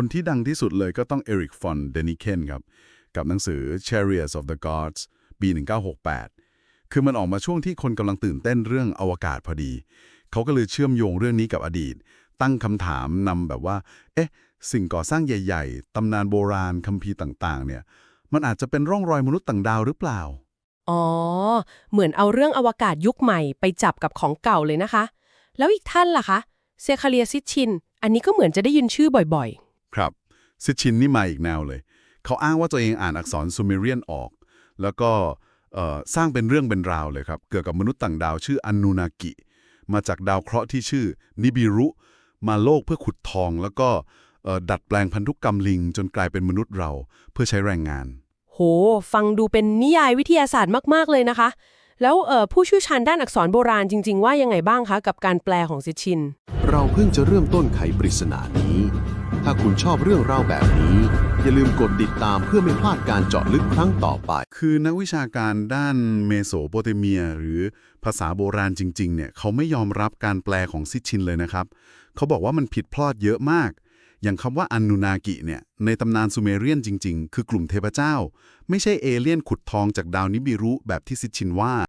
คนที่ดังที่สุดเลยก็ต้องเอริกฟอนเดนิเคนครับ กับหนังสือ Chariots of the Gods ปี 1968 คือมันออกมาช่วงที่คนกำลังตื่นเต้นเรื่องอวกาศพอดี เขาก็เลยเชื่อมโยงเรื่องนี้กับอดีต ตั้งคำถามนำแบบว่า เอ๊ะ สิ่งก่อสร้างใหญ่ ๆ ตำนานโบราณคัมภีร์ต่างๆ เนี่ย มันอาจจะเป็นร่องรอยมนุษย์ต่างดาวหรือเปล่า อ๋อ เหมือนเอาเรื่องอวกาศยุคใหม่ไปจับกับของเก่าเลยนะคะ แล้วอีกท่านล่ะคะ เซคาเลียซิชิน อันนี้ก็เหมือนจะได้ยินชื่อบ่อยๆ ครับซิชินนี่มาอีกแนวเลย เขาอ้างว่าตัวเองอ่านอักษรซูเมเรียนออก แล้วก็เอ่อสร้างเป็นเรื่องเป็นราวเลยครับ เกี่ยวกับมนุษย์ต่างดาวชื่ออันนูนากิ มาจากดาวเคราะห์ที่ชื่อนิบิรุ มาโลกเพื่อขุดทอง แล้วก็เอ่อดัดแปลงพันธุกรรมลิง จนกลายเป็นมนุษย์เราเพื่อใช้แรงงานๆโห ฟังดูเป็นนิยายวิทยาศาสตร์มาก ๆ เลยนะคะ แล้วเอ่อผู้เชี่ยวชาญด้านอักษรโบราณจริง ๆ ว่ายังไงบ้างคะกับการแปลของซิชชิน เราเพิ่งจะเริ่มต้นไขปริศนานี้ ถ้าคุณชอบเรื่องเล่าแบบนี้ อย่าลืมกดติดตามเพื่อไม่พลาดการเจาะลึกครั้งต่อไป คือนักวิชาการด้านเมโสโปเตเมีย หรือภาษาโบราณจริง ๆ เนี่ยเขาไม่ยอมรับการแปลของซิชชินเลยนะครับ เขาบอกว่ามันผิดพลาดเยอะมาก อย่างคำว่าอันนูนากิเนี่ยในตำนานซูเมเรียนจริง ๆ คือกลุ่มเทพเจ้า ไม่ใช่เอเลี่ยนขุดทองจากดาวนิบิรุแบบที่ซิชินว่า